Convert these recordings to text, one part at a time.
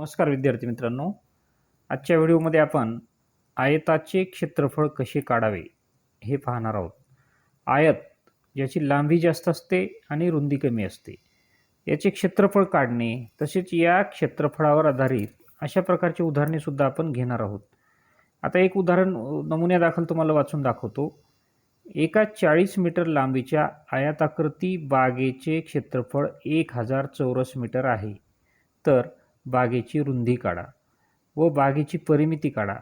नमस्कार विद्यार्थी मित्रांनो. आजच्या व्हिडिओमध्ये आपण आयताचे क्षेत्रफळ कसे काढावे हे पाहणार आहोत. आयत ज्याची लांबी जास्त असते आणि रुंदी कमी असते. याचे क्षेत्रफळ काढणे तसेच या क्षेत्रफळावर आधारित अशा प्रकारची उदाहरणेसुद्धा आपण घेणार आहोत. आता एक उदाहरण नमुन्यादाखल तुम्हाला वाचून दाखवतो. एका चाळीस मीटर लांबीच्या आयताकृती बागेचे क्षेत्रफळ एक हजार चौरस मीटर आहे. तर बागेची रुंदी काढा व बागेची परिमिती काढा.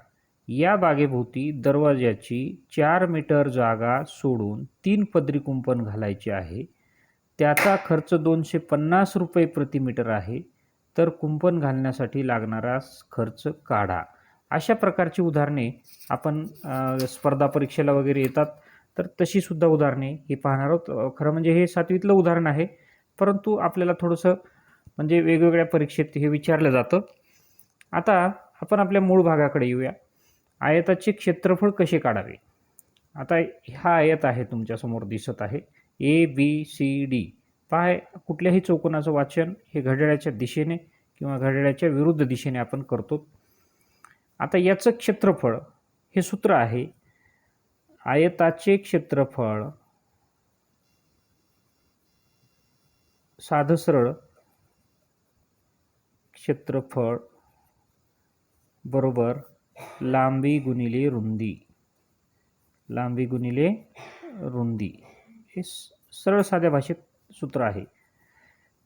या बागेभोवती दरवाजाची चार मीटर जागा सोडून तीन पदरी कुंपण घालायचे आहे. त्याचा खर्च दोनशे पन्नास रुपये प्रति मीटर आहे. तर कुंपण घालण्यासाठी लागणारा खर्च काढा. अशा प्रकारची उदाहरणे आपण स्पर्धा परीक्षेला वगैरे येतात. तर तशीसुद्धा उदाहरणे ही पाहणार आहोत. खरं म्हणजे हे सातवीतलं उदाहरण आहे. परंतु आपल्याला थोडंसं म्हणजे वेगवेगळ्या परीक्षेत हे विचारलं जातं. आता आपण आपल्या मूळ भागाकडे येऊया. आयताचे क्षेत्रफळ कसे काढावे? आता हा आयत आहे तुमच्यासमोर दिसत आहे. ए बी सी डी पाय कुठल्याही चौकोनाचं वाचन हे घड्याळाच्या दिशेने किंवा घड्याळाच्या विरुद्ध दिशेने आपण करतो. आता याचं क्षेत्रफळ हे सूत्र आहे. आयताचे क्षेत्रफळ साधं सरळ क्षेत्रफळ बरोबर लांबी गुणिले रुंदी. लांबी गुणिले रुंदी. हे स- सरळ साध्या भाषेत सूत्र आहे.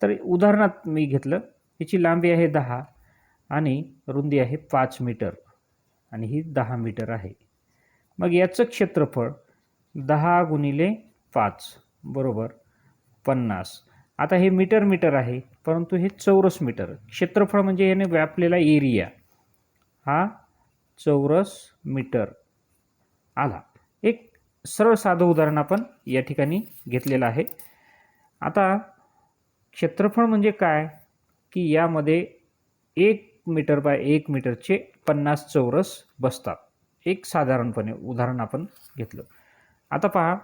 तर उदाहरणात मी घेतलं याची लांबी आहे दहा आणि रुंदी आहे पाच मीटर आणि ही दहा मीटर आहे. मग याचं क्षेत्रफळ दहा गुणिले पाच बरोबर पन्नास. आता हे मीटर मीटर आहे परंतु हे चौरस मीटर. क्षेत्रफळ म्हणजे याने व्यापलेला एरिया. हा चौरस मीटर आला. एक सरळ साधं उदाहरण आपण या ठिकाणी घेतलेलं आहे. आता क्षेत्रफळ म्हणजे काय? की यामध्ये एक मीटर बाय एक मीटरचे पन्नास चौरस बसतात. एक साधारणपणे उदाहरण आपण घेतलं. आता पहा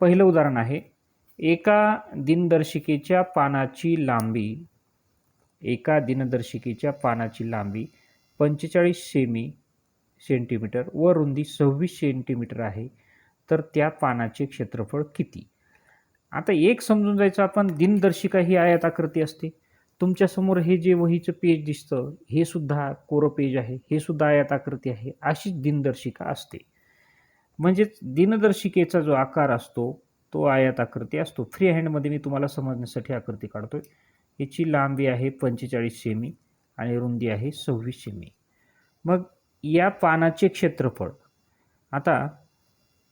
पहिलं उदाहरण आहे. एका दिनदर्शिकेच्या पानाची लांबी एका दिनदर्शिकेच्या पानाची लांबी पंचेचाळीस सेमी सेंटीमीटर व रुंदी सव्वीस सेंटीमीटर आहे तर त्या पानाचे क्षेत्रफळ किती? आता एक समजून जायचं आपण दिनदर्शिका ही आयताकृती असते. तुमच्यासमोर हे जे वहीचं पेज दिसतं हे सुद्धा कोरं पेज आहे हे सुद्धा आयताकृती आहे अशीच दिनदर्शिका असते. म्हणजेच दिनदर्शिकेचा जो आकार असतो तो आयात आकृती असतो. फ्री हँडमध्ये मी तुम्हाला समजण्यासाठी आकृती काढतोय. याची लांबी आहे पंचेचाळीस सेमी आणि रुंदी आहे सव्वीस सेमी मग या पानाचे क्षेत्रफळ. आता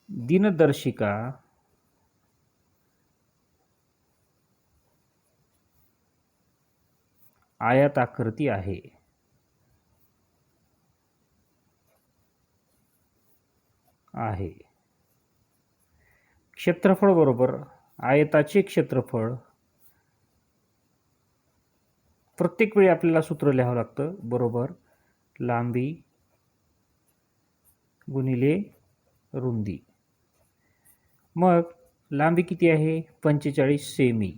दिनदर्शिका आयताकृती आहे. आहे. क्षेत्रफळ बरोबर आयताचे क्षेत्रफळ. प्रत्येक वेळी आपल्याला सूत्र लिहावं लागतं. बरोबर लांबी गुणिले रुंदी. मग लांबी किती आहे? पंचेचाळीस सेमी.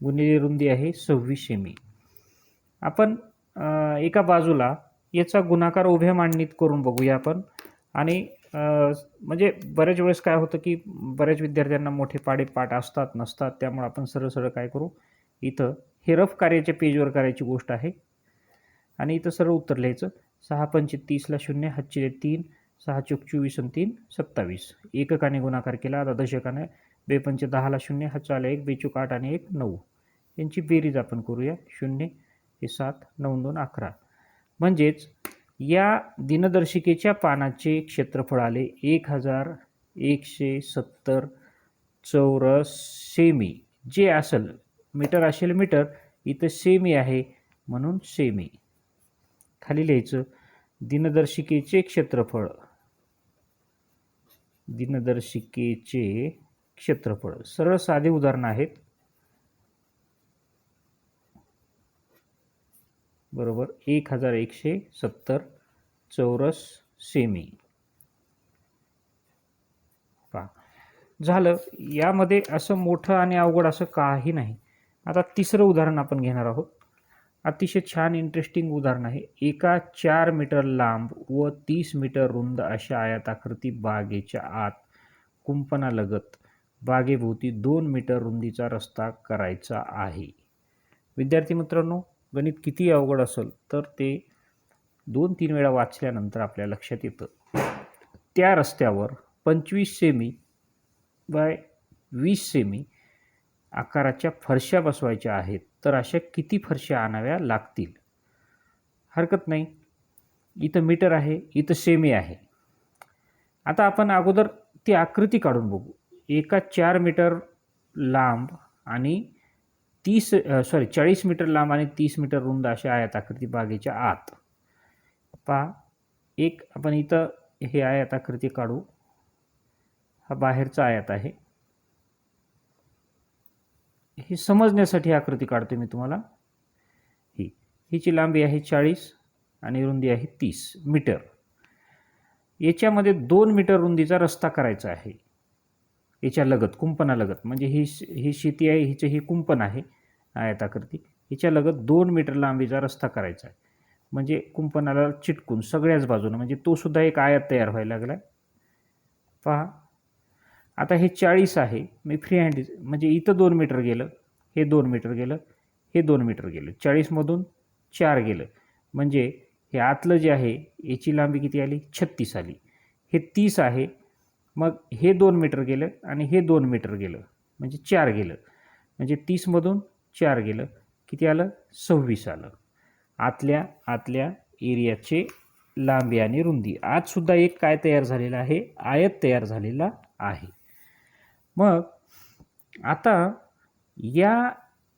गुणिले रुंदी आहे सव्वीस सेमी. आपण एका बाजूला याचा गुणाकार उभ्या मांडणीत करून बघूया आपण. आणि म्हणजे बऱ्याच वेळेस काय होतं की बऱ्याच विद्यार्थ्यांना मोठे पाडे पाठ असतात नसतात त्यामुळे आपण सरळ सरळ काय करू? इथं हे रफ कार्याच्या पेजवर करायची गोष्ट आहे. आणि इथं सरळ उत्तर लिहायचं. सहा पंचे तीसला शून्य हातचे तीन सहा चुक चोवीस आणि तीन सत्तावीस. एककाने गुणाकार केला आता दशकाने. बेपंचे दहाला शून्य हा एक बेचूक आठ आणि एक नऊ. यांची बेरीज आपण करूया. शून्य हे सात नऊ दोन अकरा. म्हणजेच या दिनदर्शिकेच्या पानाचे क्षेत्रफळ आले एक हजार एकशे सत्तर चौरस सेमी जे असेल मीटर असेल मीटर इथं सेमी आहे म्हणून सेमी. खाली लिहायचं दिनदर्शिकेचे क्षेत्रफळ. दिनदर्शिकेचे क्षेत्रफळ. सरळ साधे उदाहरणं आहेत. बरोबर? एक हजार एकशे सत्तर चौरस सेमी. पहा. झालं. यामध्ये असं मोठं आणि अवघड असं काही नाही. आता तिसरं उदाहरण आपण घेणार आहोत. अतिशय छान इंटरेस्टिंग उदाहरण आहे. एका चार मीटर लांब व तीस मीटर रुंद अशा आयताकृती बागेच्या आत कुंपणालगत बागेभोवती दोन मीटर रुंदीचा रस्ता करायचा आहे. विद्यार्थी मित्रांनो गणित किती अवघड असेल तर ते दोन तीन वेळा वाचल्यानंतर आपल्या लक्षात येतं. त्या रस्त्यावर पंचवीस सेमी बाय वीस सेमी आकाराच्या फरशा बसवायच्या आहेत तर अशा किती फरशा आणाव्या लागतील? हरकत नाही. इथं मीटर आहे इथं सेमी आहे. आता आपण अगोदर ती आकृती काढून बघू. एका चार मीटर लांब आणि तीस सॉरी चाळीस मीटर लांब आणि तीस मीटर रुंद अशा आयताकृती बागेच्या आत. पहा एक आपण इथं हे आयताकृती काढू. हा बाहेरचा आयात आहे. हे समजण्यासाठी आकृती काढतो मी तुम्हाला. ही हिची लांबी आहे चाळीस आणि रुंदी आहे तीस मीटर. याच्यामध्ये दोन मीटर रुंदीचा रस्ता करायचा आहे. याच्या लगत कुंपणालगत म्हणजे ही ही शेती आहे हिचं हे कुंपण आहे आयताकृती. हिच्या लगत दोन मीटर लांबीचा रस्ता करायचा आहे. म्हणजे कुंपणाला चिटकून सगळ्याच बाजूनं म्हणजे तो सुद्धा एक आयात तयार व्हायला लागला आहे पहा. आता हे चाळीस आहे. मी फ्री हँड म्हणजे इथं दोन मीटर गेलं हे दोन मीटर गेलं हे दोन मीटर गेलं. चाळीसमधून चार गेलं. म्हणजे हे आतलं जे आहे याची लांबी किती आली? छत्तीस आली. हे तीस आहे मग हे दोन मीटर गेलं आणि हे दोन मीटर गेलं म्हणजे चार गेलं. म्हणजे तीसमधून चार गेलं. किती आलं? सव्वीस आलं. आतल्या आतल्या एरियाचे लांबी आणि रुंदी. आजसुद्धा एक काय तयार झालेलं आहे? आयत तयार झालेला आहे. मग आता या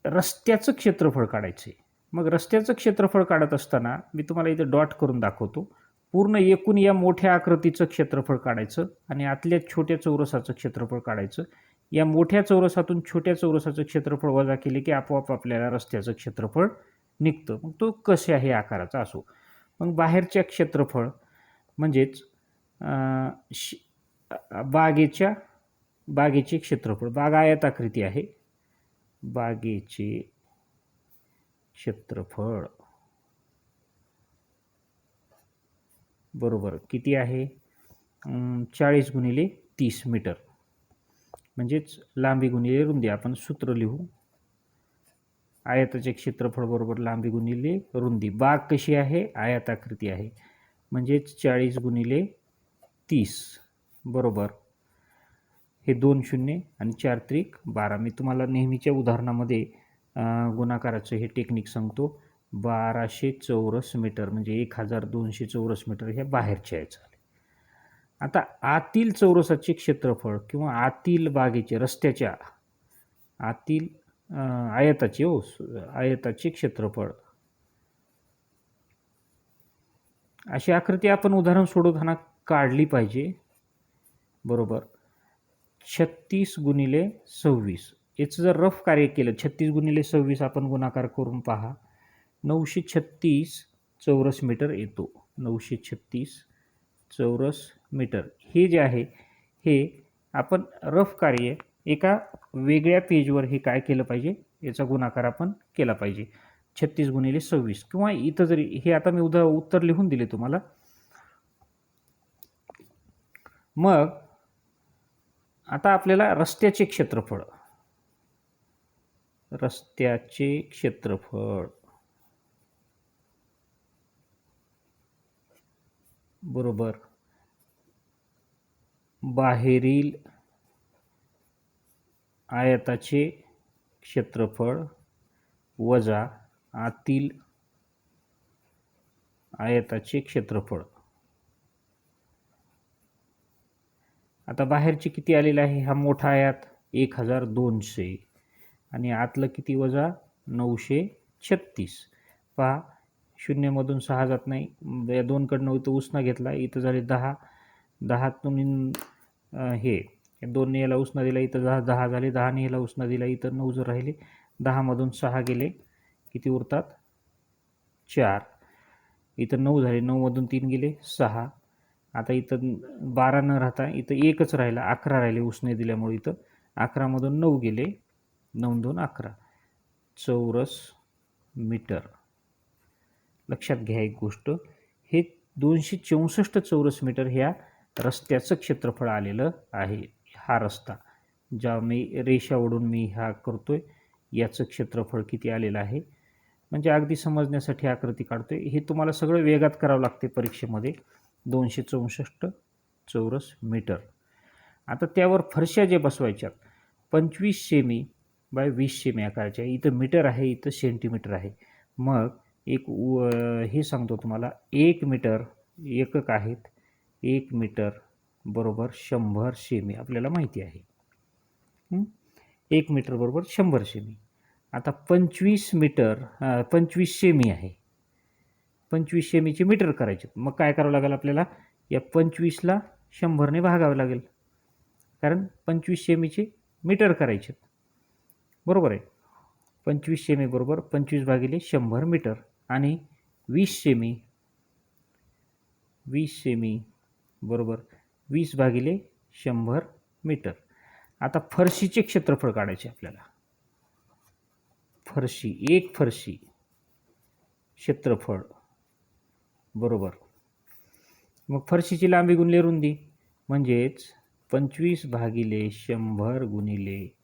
रस्त्याचं क्षेत्रफळ काढायचं आहे मग रस्त्याचं क्षेत्रफळ काढत असताना मी तुम्हाला इथं डॉट करून दाखवतो. पूर्ण एकूण या मोठ्या आकृतीचं क्षेत्रफळ काढायचं आणि आतल्या छोट्या चौरसाचं क्षेत्रफळ काढायचं. या मोठ्या चौरसातून छोट्या चौरसाचं क्षेत्रफळ वजा केले की आपोआप आपल्याला रस्त्याचं क्षेत्रफळ निघतं. मग तो कसे आहे आकाराचा असो. मग बाहेरच्या क्षेत्रफळ म्हणजेच शि बागेच्या बागेचे क्षेत्रफळ. बाग आयताकृती आहे. बागेचे क्षेत्रफळ. बरोबर. किती आहे? चाळीस गुणिले तीस मीटर. म्हणजेच लांबी गुणिले रुंदी. आपण सूत्र लिहू. आयताचे क्षेत्रफळ बरोबर लांबी गुणिले रुंदी. बाग कशी आहे? आयताकृती आहे. म्हणजेच चाळीस गुणिले तीस. बरोबर. हे दोन शून्य आणि चार त्रिक बारा. मी तुम्हाला नेहमीच्या उदाहरणामध्ये गुणाकाराचं हे टेक्निक सांगतो. बाराशे चौरस मीटर म्हणजे एक हजार दोनशे चौरस मीटर ह्या बाहेरच्या आहे झाले आता आतील चौरसाचे क्षेत्रफळ किंवा आतील बागेचे रस्त्याच्या आतील आयताचे हो आयताचे क्षेत्रफळ. अशी आकृती आपण उदाहरण सोडवताना काढली पाहिजे. बरोबर. छत्तीस गुणिले सव्वीस. याचं जर रफ कार्य केलं छत्तीस गुणिले सव्वीस आपण गुणाकार करून पहा. नऊशे छत्तीस चौरस मीटर येतो. नऊशे छत्तीस चौरस मीटर. हे जे आहे हे आपण रफ कार्य एका वेगळ्या पेजवर हे काय केलं पाहिजे? याचा गुणाकार आपण केला पाहिजे. छत्तीस गुणिले सव्वीस किंवा इथं जरी हे आता मी उदा उत्तर लिहून दिले तुम्हाला. मग आता आपल्याला रस्त्याचे क्षेत्रफळ. रस्त्याचे क्षेत्रफळ. बरोबर. बाहेरील आयताचे क्षेत्रफळ वजा आतील आयताचे क्षेत्रफळ. आता बाहेरचे किती आलेलं आहे? हा मोठा आयात एक हजार दोनशे आणि आतलं किती वजा नऊशे छत्तीस. पहा शून्यमधून सहा जात नाही. म्हणजे या दोनकडनं इथं उसना घेतला इथं झाले दहा. दहातून हे दोन याला उसना दिला इथं दहा दहा झाले. दहाने याला उसना दिला इथं नऊ जर राहिले दहामधून सहा गेले. किती उरतात? चार. इथं नऊ झाले नऊमधून तीन गेले सहा. आता इथं बारा न राहता इथं एकच राहिला अकरा राहिले उसने दिल्यामुळे इथं. अकरामधून नऊ गेले नऊ दोन अकरा. चौरस मीटर. लक्षात घ्या एक गोष्ट. हे दोनशे चौसष्ट चौरस मीटर ह्या रस्त्याचं क्षेत्रफळ आलेलं आहे. हा रस्ता ज्या मी रेषा ओढून मी हा आहे याचं क्षेत्रफळ किती आलेलं आहे? म्हणजे अगदी समजण्यासाठी आकृती काढतो आहे हे तुम्हाला सगळं वेगात करावं लागते परीक्षेमध्ये. दोनशे चौसष्ट चौरस मीटर. आता त्यावर फरशा जे बसवायच्यात पंचवीस सेमी बाय वीस सेमी आकाराच्या इथं मीटर आहे इथं सेंटीमीटर आहे. मग एक उ हे सांगतो तुम्हाला. एक मीटर एकक आहेत. एक मीटर बरोबर शंभर सेमी. आपल्याला माहिती आहे. एक मीटर बरोबर शंभर सेमी. आता पंचवीस मीटर पंचवीस सेमी आहे. पंचवीस सेमीचे मीटर करायचे. मग काय करावं लागेल आपल्याला? या पंचवीसला शंभरने भागावं लागेल. कारण पंचवीस सेमीचे मीटर करायचे. बरोबर आहे? पंचवीस सेमी बरोबर पंचवीस भागिले शंभर मीटर. आणि वीस सेमी वीस सेमी बरोबर वीस भागिले शंभर मीटर आता फरशीचे क्षेत्रफळ काढायचे आपल्याला. फरशी एक फरशी क्षेत्रफळ बरोबर. मग फरशीची लांबी गुणले रुंदी म्हणजेच पंचवीस भागिले शंभर गुणिले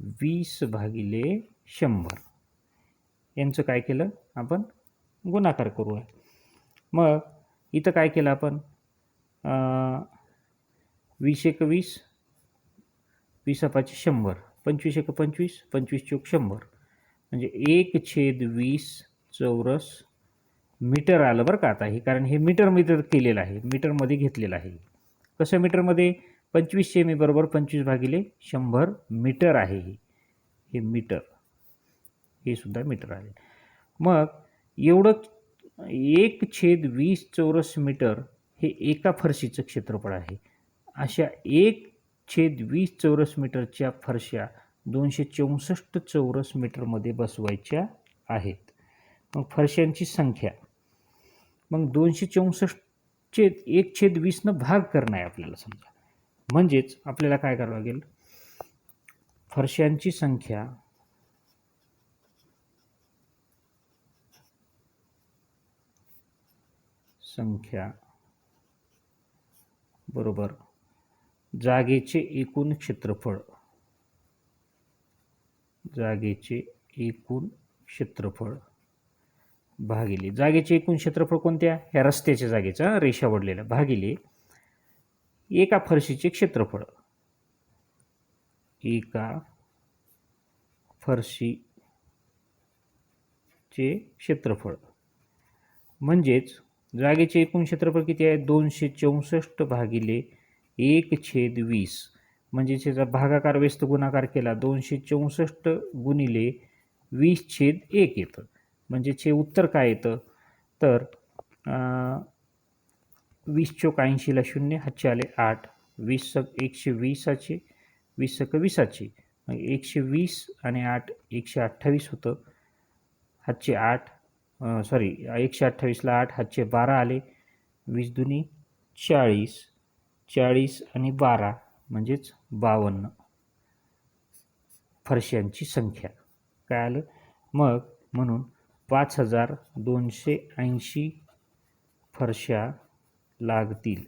वीस भागिले शंभर. यांचं काय केलं? आपण गुणाकार करूया. मग इथं काय केलं आपण? वीस एक वीस वीस पाचशे शंभर पंचवीस एक पंचवीस पंचवीस चौक शंभर. म्हणजे एक छेद वीस चौरस मीटर आलं बरं का आता हे कारण हे मीटर मीटर केलेलं आहे मीटरमध्ये घेतलेलं आहे. कसं मीटरमध्ये पंचवीस सेमी बरोबर पंचवीस भागिले शंभर मीटर आहे हे. हे मीटर. हे सुद्धा मीटर आहे. मग एवढं एक छेद वीस चौरस मीटर हे एका फरशीचं क्षेत्रफळ आहे. अशा एक छेद वीस चौरस मीटरच्या फरशा दोनशे चौसष्ट चौरस मीटरमध्ये बसवायच्या आहेत. मग फरशांची संख्या. मग दोनशे चौसष्टचे एक छेद वीसनं भाग करणं आहे आपल्याला समजा. म्हणजेच आपल्याला काय करावं लागेल? फरशांची संख्या संख्या. बरोबर. जागेचे एकूण क्षेत्रफळ. जागेचे एकूण क्षेत्रफळ भागिले. जागेचे एकूण क्षेत्रफळ कोणत्या? ह्या रस्त्याच्या जागेचा रेषा वडलेल्या भागिले एका फरशीचे क्षेत्रफळ. एका फरशीचे क्षेत्रफळ. म्हणजेच जागेचे एकूण क्षेत्रफळ किती आहे? दोनशे चौसष्ट भागिले एक छेद वीस. म्हणजे त्याचा भागाकार व्यस्त गुणाकार केला दोनशे चौसष्ट गुणिले वीस छेद एक येतं. म्हणजे चे उत्तर काय येतं? तर वीस चोक ऐंशीला शून्य हातचे आले आठ. वीस सक एकशे वीसाचे वीस सक वीसाचे. मग एकशे वीस आणि आठ एकशे अठ्ठावीस होतं. हातचे आठ सॉरी एकशे अठ्ठावीसला आठ हातचे बारा आले. वीस दुनी चाळीस चाळीस आणि बारा म्हणजेच बावन्न. फरशांची संख्या. काय आलं? मग म्हणून पाच हजार दोनशे ऐंशी फरशा लागतील.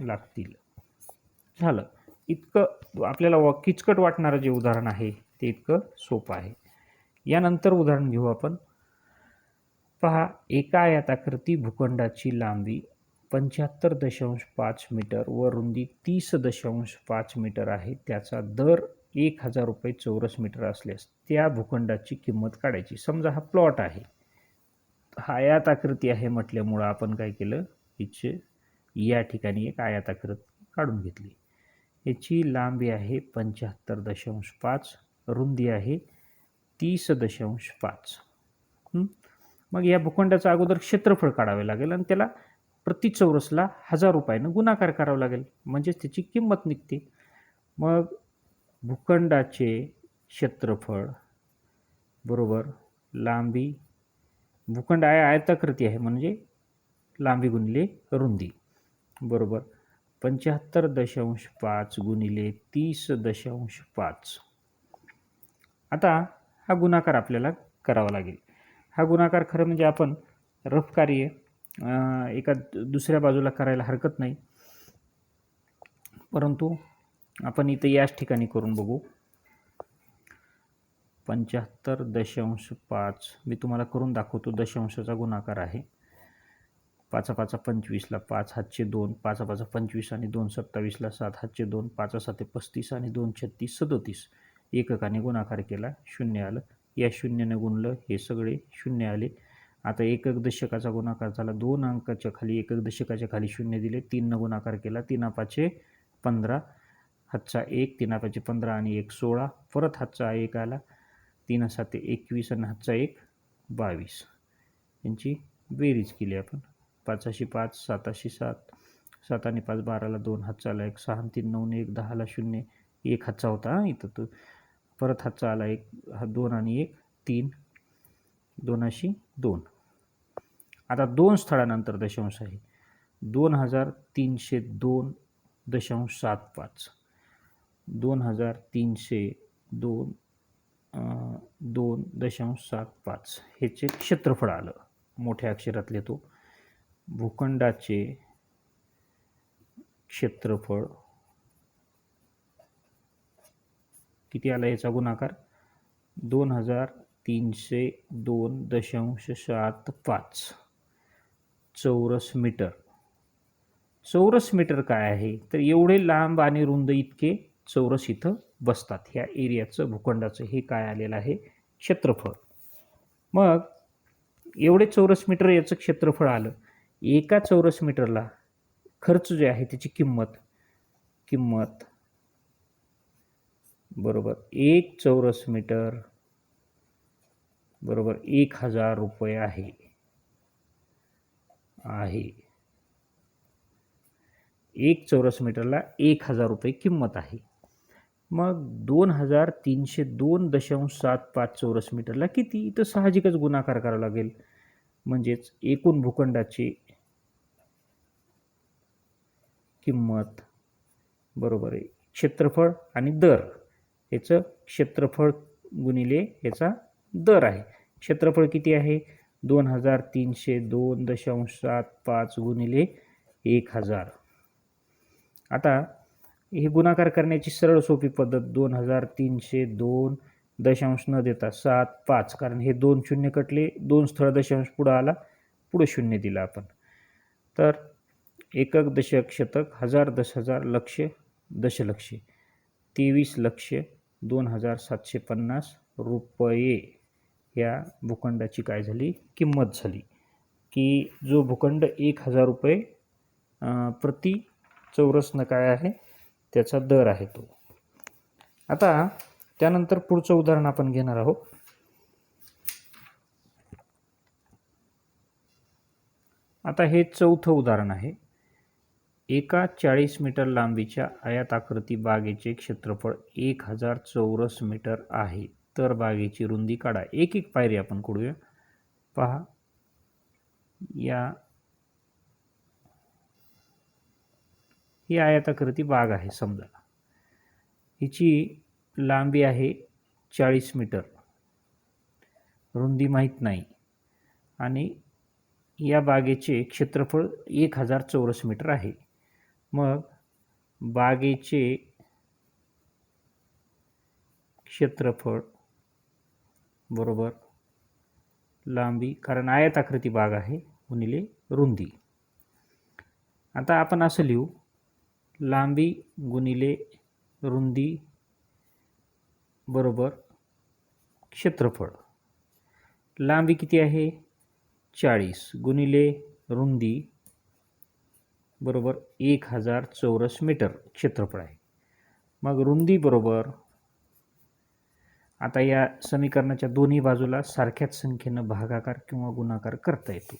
लागतील. झालं. इतकं आपल्याला वा किचकट वाटणारं जे उदाहरण आहे ते इतकं सोपं आहे. यानंतर उदाहरण घेऊ आपण. पहा एका आयताकृती भूखंडाची लांबी पंच्याहत्तर दशांश पाच मीटर व रुंदी तीस दशांश पाच मीटर आहे. त्याचा दर एक हजार रुपये चौरस मीटर असल्यास त्या भूखंडाची किंमत काढायची. समजा हा प्लॉट आहे. हा आकृती आहे म्हटल्यामुळं आपण काय केलं? हिचे या ठिकाणी एक आयताकृती काढून घेतली. याची लांबी आहे पंच्याहत्तर दशांश पाच रुंदी आहे तीस दशांश पाच. मग या भूखंडाचं अगोदर क्षेत्रफळ काढावे लागेल आणि त्याला प्रति चौरसला हजार रुपयानं गुणाकार करावा लागेल. म्हणजेच त्याची किंमत निघते. मग भूखंडाचे क्षेत्रफळ बरोबर लांबी भूखंड आहे आयताकृती आहे म्हणजे लांबी गुणिले रुंदी. बरोबर. पंच्याहत्तर दशांश पाच गुणिले तीस दशांश पाच. आता हा गुणाकार आपल्याला करावा लागेल. हा गुणाकार खरं म्हणजे आपण रफ कार्य एका दुसऱ्या बाजूला करायला हरकत नाही. परंतु आपण इथं याच ठिकाणी करून बघू. पंच्याहत्तर दशांश पाच. मी तुम्हाला करून दाखवतो दशांशाचा गुणाकार आहे. पाचा पाचा पंचवीसला पाच हातचे दोन पाचा पाचा पंचवीस आणि दोन सत्तावीसला सात हातचे दोन पाचा साते पस्तीस आणि दोन छत्तीस सदोतीस. एककाने गुणाकार केला शून्य आलं. या शून्याने गुणलं हे सगळे शून्य आले. आता एकक दशकाचा गुणाकार झाला. दोन अंकाच्या खाली एकक दशकाच्या खाली शून्य दिले. तीननं गुणाकार केला. तीन पाचे पंधरा हातचा एक तीन पाचे पंधरा आणि एक सोळा. परत हातचा एक आला. तीन साते एकवीस आणि हातचा एक बावीस. यांची बेरीज केली आपण. पाचशे पाच सातशे सात. सात आणि पाच बाराला दोन. हातचा आला एक सहा तीन नऊ एक. दहाला शून्य. एक हातचा होता इथं तो. परत हातचा आला एक हा दोन आणि एक तीन दोनाशी दोन. आता दोन स्थळानंतर दशांश आहे. दोन हजार तीनशे दोन दशांश सात पाच. दोन हजार तीनशे दोन दोन दशांश सात पाच. ह्याचे क्षेत्रफळ आलं. मोठ्या अक्षरात लिहितो भूखंडाचे क्षेत्रफळ किती आला याचा गुणाकार? दोन हजार तीनशे दोन दशांश सात पाच. चौरस मीटर. चौरस मीटर काय आहे? तर एवढे लांब आणि रुंद इतके चौरस इथं बसतात. ह्या एरियाचं भूखंडाचं हे काय आलेलं आहे? क्षेत्रफळ. मग एवढे चौरस मीटर याचं क्षेत्रफळ आलं. एका चौरस मीटरला खर्च जे आहे त्याची किंमत? किंमत बरोबर. एक चौरस मीटर बरोबर एक हजार रुपये आहे. आहे. एक चौरस मीटरला एक हजार रुपये किंमत आहे. मग दोन हजार तीनशे दोन दशांश सात पाच चौरस मीटरला किती? इथं साहजिकच गुणाकार करावा लागेल. म्हणजेच एकूण भूखंडाची किंमत बरोबर आहे. क्षेत्रफळ आणि दर. याचं क्षेत्रफळ गुणिले याचा दर आहे. क्षेत्रफळ किती आहे? दोन हजार तीनशे दोन दशांश सात पाच गुणिले एक हजार. आता हे गुणाकार करण्याची सरळ सोपी पद्धत दोन हजार तीनशे दोन दशांश न देता सात पाच कारण हे दोन शून्य कटले दोन स्थळ दशांश पुढं आला पुढं शून्य दिलं आपण. तर एकक दशक शतक हजार दस हजार लक्ष दशलक्ष तेवीस लक्ष दोन हजार सातशे पन्नास रुपये या भूखंडाची काय झाली? किंमत झाली. की जो भूखंड एक हजार रुपये प्रति चौरसनं काय आहे? त्याचा दर आहे तो. आता त्यानंतर पुढचं उदाहरण आपण घेणार आहोत. आता हे चौथं उदाहरण आहे. एका चाळीस मीटर लांबीच्या आयताकृती बागेचे क्षेत्रफळ एक हजार चौरस मीटर आहे. तर बागेची रुंदी काढा. एक एक पायरी आपण करूया पहा. या. ही आयताकृती बाग आहे समजा. हिची लांबी आहे चाळीस मीटर. रुंदी माहीत नाही. आणि या बागेचे क्षेत्रफळ एक हजार चौरस मीटर आहे. मग बागेचे क्षेत्रफळ बरोबर लांबी कारण आयताकृती बाग आहे गुणिले रुंदी. आता आपण असं लिहू लांबी गुणिले रुंदी बरोबर क्षेत्रफळ. लांबी किती आहे? चाळीस गुणिले रुंदी बरोबर एक हजार चौरस मीटर क्षेत्रफळ आहे. मग रुंदी बरोबर आता या समीकरणाच्या दोन्ही बाजूला सारख्याच संख्येनं भागाकार किंवा गुणाकार करता येतो.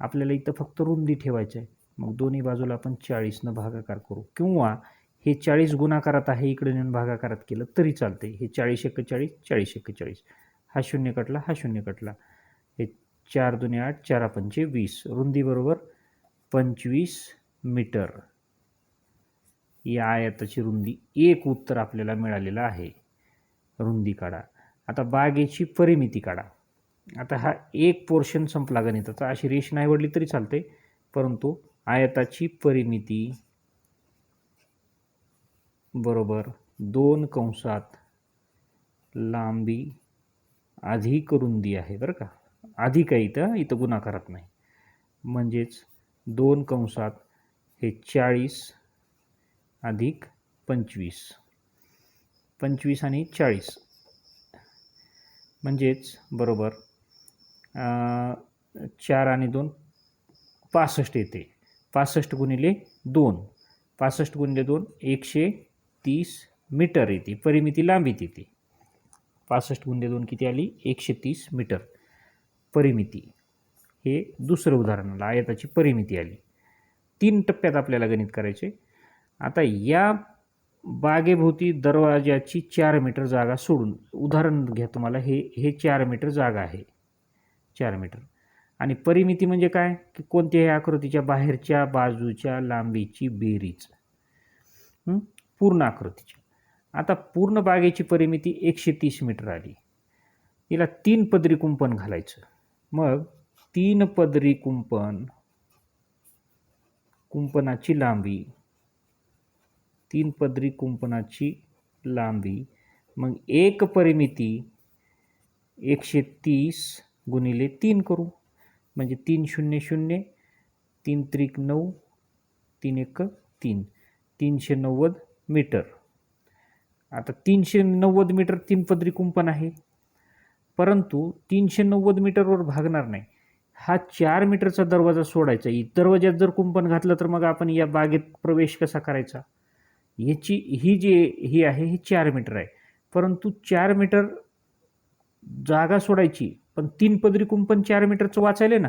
आपल्याला इथं फक्त रुंदी ठेवायची आहे. मग दोन्ही बाजूला आपण चाळीसनं भागाकार करू. किंवा हे चाळीस गुणाकारात आहे इकडे नेऊन भागाकारात केलं तरी चालते हे चाळीस एक्केचाळीस चाळीस एक्केचाळीस हा शून्य कटला हा शून्य कटला. हे चार दुने आठ चारा पंचे वीस. रुंदी बरोबर पंचवीस मीटर. या आयताची रुंदी एक उत्तर आपल्याला मिळालेलं आहे. रुंदी काढा. आता बागेची परिमिती काढा. आता हा एक पोर्शन संपला गणिताचा अशी रेष नाही वडली तरी चालते. परंतु आयताची परिमिती बरोबर दोन कंसात लांबी अधिक रुंदी आहे बरं का. अधिक आहे इथं. इथं गुणाकारात नाही. म्हणजेच दोन कंसात हे चाळीस अधिक पंचवीस. पंचवीस आणि चाळीस. म्हणजेच बरोबर चार आणि दोन पासष्ट येते. पासष्ट गुणिले दोन. पासष्ट गुणिले दोन एकशे तीस मीटर येते. परिमिती लांबीत येते. पासष्ट गुणिले दोन किती आली? एकशे तीस मीटर. परिमिती. हे दुसरं उदाहरण आलं. आयताची परिमिती आली. तीन टप्प्यात आपल्याला गणित करायचे. आता या बागेभोवती दरवाजाची चार मीटर जागा सोडून उदाहरण घ्या तुम्हाला हे हे चार मीटर जागा आहे. चार मीटर. आणि परिमिती म्हणजे काय? की कोणत्याही आकृतीच्या बाहेरच्या बाजूच्या लांबीची बेरीज. पूर्ण आकृतीची. आता पूर्ण बागेची परिमिती एकशे तीस मीटर आली. तिला तीन पदरी कुंपण घालायचं. मग तीन पदरी कुंपण कुंपणाची लांबी. तीन पदरी कुंपणाची लांबी. मग एक परिमिती एकशे तीस गुणिले तीन करू. म्हणजे तीन शून्य शून्य तीन त्रिक नऊ तीन एक तीन. तीनशे नव्वद मीटर. आता तीनशे नव्वद मीटर तीन पदरी कुंपण आहे. परंतु तीनशे नव्वद मीटरवर भागणार नाही. हा चार मीटरचा दरवाजा सोडायचा. दरवाज्यात जर कुंपण घातलं तर मग आपण या बागेत प्रवेश कसा करायचा? याची ही जी ही आहे ही चार मीटर आहे. परंतु चार मीटर जागा सोडायची पण तीन पदरी कुंपण चार मीटरचं वाचायले ना?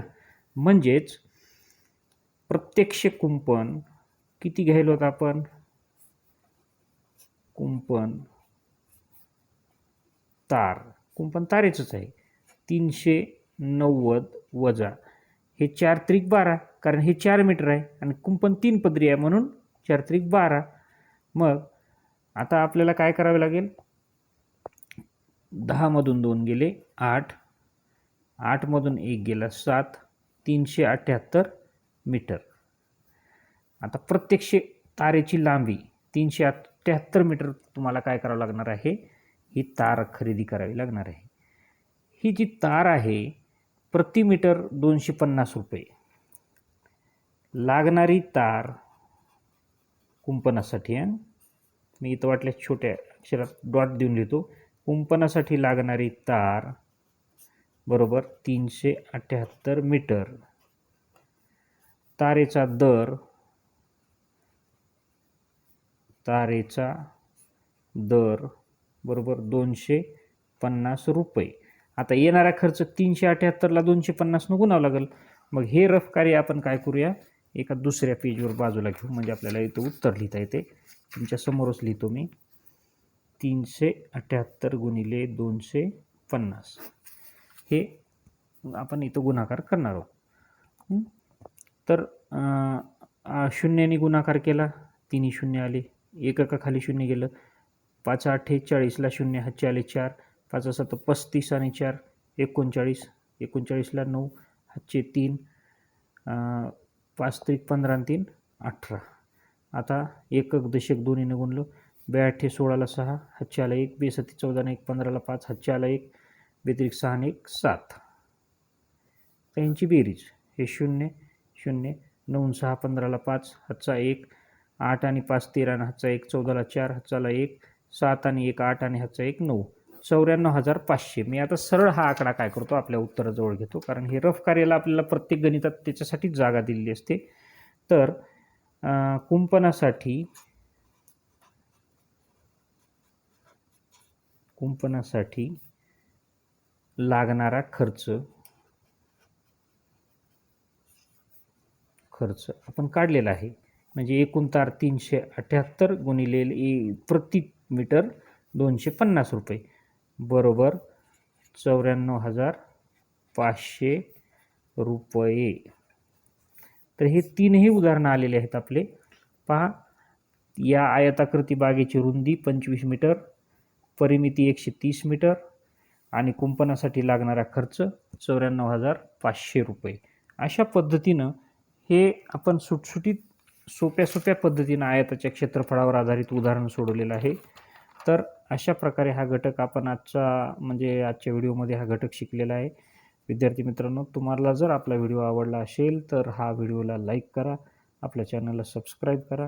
म्हणजेच प्रत्यक्ष कुंपण किती घ्यायला होतं आपण? कुंपण तार. कुंपण तारेचंच आहे. तीनशे नव्वद वजा. हे चार त्रिक बारा कारण हे चार मीटर आहे आणि कुंपण तीन पदरी आहे म्हणून चार त्रिक बारा. मग आता आपल्याला काय करावे लागेल? दहामधून दोन गेले आठ. आठमधून एक गेला सात. तीनशे अठ्ठ्याहत्तर मीटर. आता प्रत्यक्ष तारेची लांबी तीनशे अठ्ठ्याहत्तर मीटर तुम्हाला काय करावं लागणार आहे? ही तार खरेदी करावी लागणार आहे. ही जी तार आहे प्रति मीटर दोनशे पन्नास रुपये. लागणारी तार कुंपणासाठी हं? मी इथं वाटल्या छोट्या अक्षरात डॉट देऊन लिहितो कुंपणासाठी लागणारी तार बरोबर तीनशे अठ्ठ्याहत्तर मीटर. तारेचा दर तारेचा दर बरोबर दोनशे पन्नास रुपये. आता येणारा खर्च तीनशे अठ्याहत्तरला दोनशे पन्नासनं गुणावं लागेल. मग हे रफ कार्य आपण काय करूया? एका दुसऱ्या पेजवर बाजूला घेऊ. म्हणजे आपल्याला इथं उत्तर लिहिता येते. तुमच्या समोरच लिहितो मी. तीनशे अठ्ठ्याहत्तर गुणिले दोनशे पन्नास. हे आपण इथं गुणाकार करणार आहोत. तर शून्याने गुणाकार केला. तिन्ही शून्य आले. एककाखाली शून्य गेलं. पाच अठ्ठेचाळीसला शून्य हातचे आले चार. पाच सात पस्तीस आणि चार एकोणचाळीस एकोणचाळीसला नऊ हातचे तीन पाच त्रिक पंधरा आणि तीन अठरा. आता एकक दशक दोन्हीने गुणलं ब्याठे सोळाला सहा हातचे आला एक बेसती चौदाने एक पंधराला पाच हातचे आला एक व्यतिरिक्त सहा आणि एक सात. त्यांची बेरीज हे शून्य शून्य नऊ सहा पंधराला पाच हातचा एक आठ आणि पाच तेरा आणि हातचा एक चौदाला चार हातचाला एक सात आणि एक आठ आणि हातचा एक नऊ. चौऱ्याण्णव हजार पाचशे. मी आता सरळ हा आकडा काय करतो? आपल्या उत्तराजवळ घेतो. कारण हे रफ कार्याला आपल्याला प्रत्येक गणितात त्याच्यासाठी जागा दिलेली असते. तर कुंपणासाठी कुंपणासाठी लागणारा खर्च खर्च आपण काढलेला आहे. म्हणजे एकूण तार तीनशे अठ्ठ्याहत्तर गुणिले प्रति मीटर दोनशे पन्नास रुपये. बरोबर चौऱ्याण्णव हजार पाचशे रुपये. तर हे तीनही उदाहरणं आलेले आहेत आपले. पहा या आयताकृती बागेची रुंदी पंचवीस मीटर परिमिती एकशे तीस मीटर आणि कुंपणासाठी लागणारा खर्च चौऱ्याण्णव हजार पाचशे रुपये. अशा पद्धतीनं हे आपण सुटसुटीत सोप्या सोप्या पद्धतीनं आयताच्या क्षेत्रफळावर आधारित उदाहरण सोडवलेलं आहे. तर अशा प्रकारे हा घटक आपण आजचा म्हणजे आजच्या व्हिडिओमध्ये हा घटक शिकलेला आहे. विद्यार्थी मित्रांनो तुम्हाला जर आपला व्हिडिओ आवडला असेल तर हा व्हिडिओला लाईक करा आपल्या चॅनलला सबस्क्राईब करा.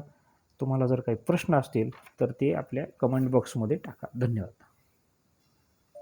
तुम्हाला जर काही प्रश्न असतील तर ते आपल्या कमेंट बॉक्समध्ये टाका. धन्यवाद.